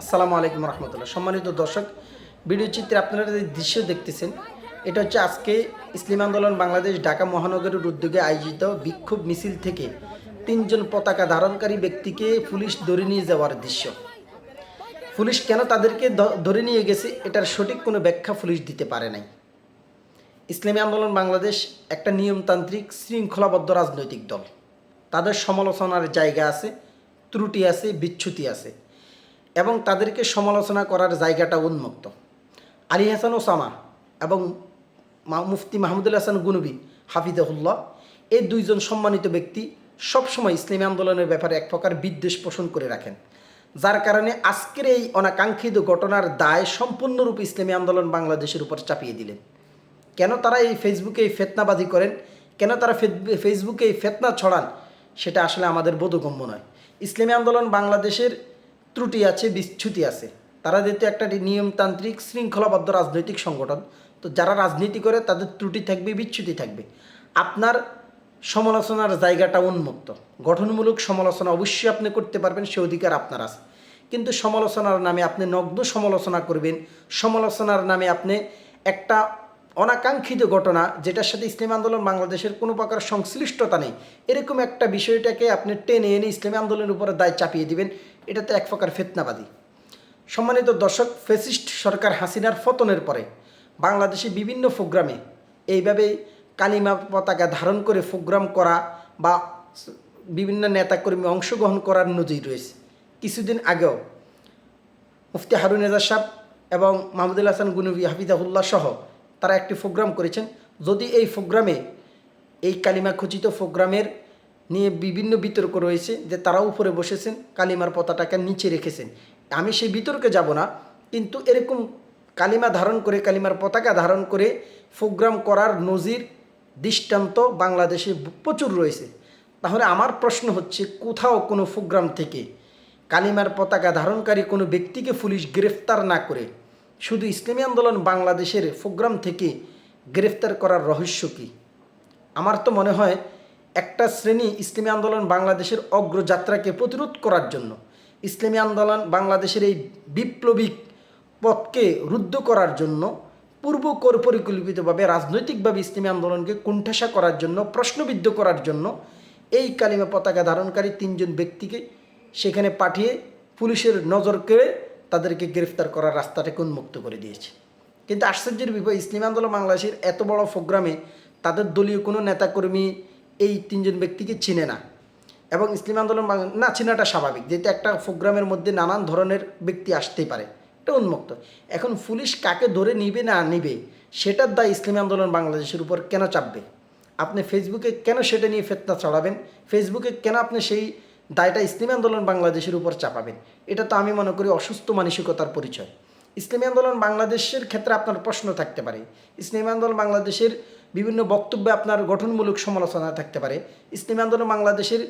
আসসালামু আলাইকুম রহমতুল্লাহ। সম্মানিত দর্শক, ভিডিও চিত্রে আপনারা যে দৃশ্য দেখতেছেন, এটা হচ্ছে আজকে ইসলাম আন্দোলন বাংলাদেশ ঢাকা মহানগরের উদ্যোগে আয়োজিত বিক্ষোভ মিছিল থেকে তিনজন পতাকা ধারণকারী ব্যক্তিকে পুলিশ ধরে নিয়ে যাওয়ার দৃশ্য। পুলিশ কেন তাদেরকে ধরে নিয়ে গেছে, এটার সঠিক কোনো ব্যাখ্যা পুলিশ দিতে পারে নাই। ইসলামী আন্দোলন বাংলাদেশ একটা নিয়মতান্ত্রিক, শৃঙ্খলাবদ্ধ রাজনৈতিক দল। তাদের সমালোচনার জায়গা আছে, ত্রুটি আছে, বিচ্যুতি আছে। এবং তাদেরকে সমালোচনা করার জায়গাটা উন্মুক্ত। আলী হাসান ওসামা এবং মুফতি মাহমুদুল হাসান গুনবি, হাফিজাহুল্লাহ এই দুইজন সম্মানিত ব্যক্তি সবসময় ইসলামী আন্দোলনের ব্যাপারে এক প্রকার বিদ্বেষ পোষণ করে রাখেন। যার কারণে আজকের এই অনাকাঙ্ক্ষিত ঘটনার দায় সম্পূর্ণরূপে ইসলামী আন্দোলন বাংলাদেশের উপর চাপিয়ে দিলেন। কেন তারা এই ফেসবুকে এই ফেতনাবাজি করেন? কেন তারা ফেসবুকে এই ফেতনা ছড়ান? সেটা আসলে আমাদের বোধগম্য নয়। ইসলামী আন্দোলন বাংলাদেশের ত্রুটি আছে বিচ্যুতি আছে। তারা যেহেতু একটা নিয়মতান্ত্রিক শৃঙ্খলাবদ্ধ রাজনৈতিক সংগঠন, তো যারা রাজনীতি করে তাদের ত্রুটি থাকবে বিচ্যুতি থাকবে। আপনার সমালোচনার জায়গাটা উন্মুক্ত। গঠনমূলক সমালোচনা অবশ্যই আপনি করতে পারবেন, সে অধিকার আপনার আছে। কিন্তু সমালোচনার নামে আপনি নগ্ন সমালোচনা করবেন, সমালোচনার নামে আপনি একটা অনাকাঙ্ক্ষিত ঘটনা, যেটার সাথে ইসলামী আন্দোলন বাংলাদেশের কোনো প্রকার সংশ্লিষ্টতা নেই, এরকম একটা বিষয়টাকে আপনি টেনে এনে ইসলামী আন্দোলনের উপরে দায় চাপিয়ে দিবেন এটা তো এক প্রকার ফেতনাবাদী। সম্মানিত দর্শক, ফেসিস্ট সরকার হাসিনার পতনের পরে বাংলাদেশে বিভিন্ন প্রোগ্রামে এইভাবে কালিমা পতাকা ধারণ করে প্রোগ্রাম করা বা বিভিন্ন নেতাকর্মী অংশগ্রহণ করার নজির রয়েছে। কিছুদিন আগেও মুফতি হারুন এজাজ সাহ এবং মাহমুদুল হাসান গুনবি হাফিজাহুল্লাহ সহ তারা একটি প্রোগ্রাম করেছেন। যদি এই প্রোগ্রামে, এই কালিমা খচিত প্রোগ্রামের নিয়ে বিভিন্ন বিতর্ক রয়েছে যে তারা উপরে বসেছেন, কালিমার পতাটাকে নিচে রেখেছেন। আমি সেই বিতর্কে যাব না, কিন্তু এরকম কালিমা ধারণ করে, কালিমার পতাকা ধারণ করে প্রোগ্রাম করার নজির, দৃষ্টান্ত বাংলাদেশে প্রচুর রয়েছে। তাহলে আমার প্রশ্ন হচ্ছে, কোথাও কোনো প্রোগ্রাম থেকে কালিমার পতাকা ধারণকারী কোনো ব্যক্তিকে পুলিশ গ্রেফতার না করে, শুধু ইসলামী আন্দোলন বাংলাদেশের প্রোগ্রাম থেকে গ্রেফতার করার রহস্য কী? আমার তো মনে হয় একটা শ্রেণি ইসলামী আন্দোলন বাংলাদেশের অগ্রযাত্রাকে প্রতিরোধ করার জন্য। ইসলামী আন্দোলন বাংলাদেশের এই বিপ্লবিক পথকে রুদ্ধ করার জন্য পূর্ব কর- পরিকল্পিতভাবে, রাজনৈতিকভাবে ইসলামী আন্দোলনকে কুণ্ঠাসা করার জন্য, প্রশ্নবিদ্ধ করার জন্য এই কালিমা পতাকা ধারণকারী তিনজন ব্যক্তিকে সেখানে পাঠিয়ে পুলিশের নজর কেড়ে তাদেরকে গ্রেফতার করার রাস্তাটাকে উন্মুক্ত করে দিয়েছে। কিন্তু আশ্চর্যের বিষয়, ইসলামী আন্দোলন বাংলাদেশের এত বড় প্রোগ্রামে তাদের দলীয় কোনো নেতাকর্মী এই তিনজন ব্যক্তিকে চিনে না। এবং ইসলামী আন্দোলন না, চেনাটা স্বাভাবিক, যেহেতু একটা প্রোগ্রামের মধ্যে নানান ধরনের ব্যক্তি আসতেই পারে। এটা উন্মুক্ত। এখন পুলিশ কাকে ধরে নিবে না নিবে, সেটার দায় ইসলামী আন্দোলন বাংলাদেশের উপর কেন চাপবে? আপনি ফেসবুকে কেন সেটা নিয়ে ফেতনা চড়াবেন ফেসবুকে কেন আপনি সেই দায়টা ইসলামী আন্দোলন বাংলাদেশের উপর চাপাবেন? এটা তো আমি মনে করি অসুস্থ মানসিকতার পরিচয়। ইসলামী আন্দোলন বাংলাদেশের ক্ষেত্রে আপনার প্রশ্ন থাকতে পারে। ইসলামী আন্দোলন বাংলাদেশের বিভিন্ন বক্তব্যে আপনার গঠনমূলক সমালোচনা থাকতে পারে। ইসলামী আন্দোলন বাংলাদেশের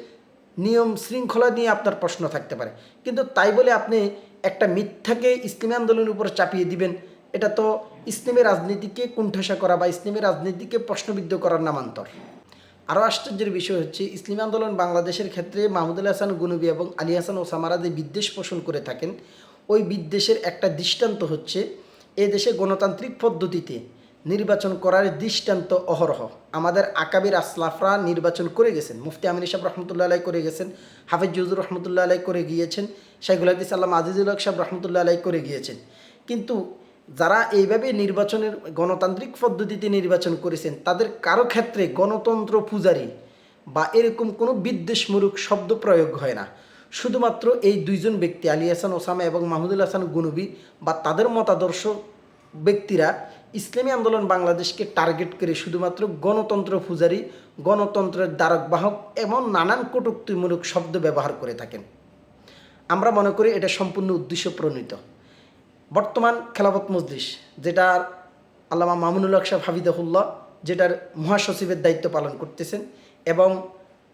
নিয়ম শৃঙ্খলা নিয়ে আপনার প্রশ্ন থাকতে পারে। কিন্তু তাই বলে আপনি একটা মিথ্যাকে ইসলামী আন্দোলনের উপর চাপিয়ে দিবেন, এটা তো ইসলামী রাজনীতিকে কুণ্ঠাসা করা বা ইসলামী রাজনীতিকে প্রশ্নবিদ্ধ করার নামান্তর। আরও আশ্চর্যের বিষয় হচ্ছে, ইসলামী আন্দোলন বাংলাদেশের ক্ষেত্রে মাহমুদুল হাসান গুনবি এবং আলী হাসান ওসামারা বিদ্বেষ পোষণ করে থাকেন। ওই বিদ্বেষের একটা দৃষ্টান্ত হচ্ছে এ দেশে গণতান্ত্রিক পদ্ধতিতে নির্বাচন করার দৃষ্টান্ত অহরহ। আমাদের আকাবির আসলাফরা নির্বাচন করে গেছেন, মুফতি আমিন সাহেব রহমতুল্লাহ আলাই করে গেছেন, হাফিজ জুজুর রহমতুল্লাহ আলাই করে গিয়েছেন, শাইখুল হাদিস আল্লাহ আজিজুল হক সাহেব আলাই করে গিয়েছেন। কিন্তু যারা এইভাবে নির্বাচনের, গণতান্ত্রিক পদ্ধতিতে নির্বাচন করেছেন, তাদের কারও ক্ষেত্রে গণতন্ত্র পূজারী বা এরকম কোনো বিদ্বেষমূলক শব্দ প্রয়োগ হয় না। শুধুমাত্র এই দুইজন ব্যক্তি, আলী হাসান, ওসামা এবং মাহমুদুল হাসান গুনবি বা তাদের মতাদর্শ ব্যক্তিরা ইসলামী আন্দোলন বাংলাদেশকে টার্গেট করে শুধুমাত্র গণতন্ত্র পূজারি, গণতন্ত্রের দ্বারক বাহক এমন নানান কটুক্তিমূলক শব্দ ব্যবহার করে থাকেন। আমরা মনে করি এটা সম্পূর্ণ উদ্দেশ্য প্রণীত। বর্তমান খেলাফত মজলিস যেটা আল্লামা মামুনুল হক সাহেব হাফিদাহুল্লাহ যেটার মহাসচিবের দায়িত্ব পালন করতেছেন এবং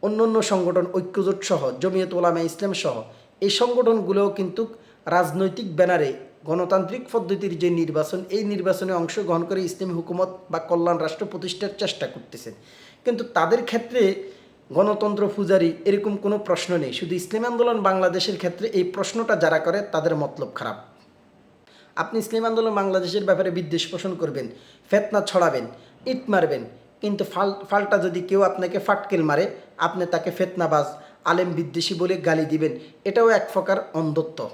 অন্য অন্য সংগঠন, ঐক্যজোট সহ, জমিয়ত ওলামা ইসলাম সহ, এই সংগঠনগুলোও কিন্তু রাজনৈতিক ব্যানারে গণতান্ত্রিক পদ্ধতির যে নির্বাচন, এই নির্বাচনে অংশগ্রহণ করে ইসলামী হুকুমত বা কল্যাণ রাষ্ট্র প্রতিষ্ঠার চেষ্টা করতেছেন কিন্তু তাদের ক্ষেত্রে গণতন্ত্র পূজারী এরকম কোনো প্রশ্ন নেই। শুধু ইসলাম আন্দোলন বাংলাদেশের ক্ষেত্রে এই প্রশ্নটা যারা করে, তাদের মতলব খারাপ। আপনি ইসলাম আন্দোলন বাংলাদেশের ব্যাপারে বিদ্বেষ পোষণ করবেন, ফেতনা ছড়াবেন, ইট মারবেন, কিন্তু ফাল, ফাল্টা যদি কেউ আপনাকে ফাটকেল মারে আপনি তাকে ফেতনাবাজ আলেম বিদ্বেষী বলে গালি দিবেন। এটাও এক প্রকার অন্ধত্ব।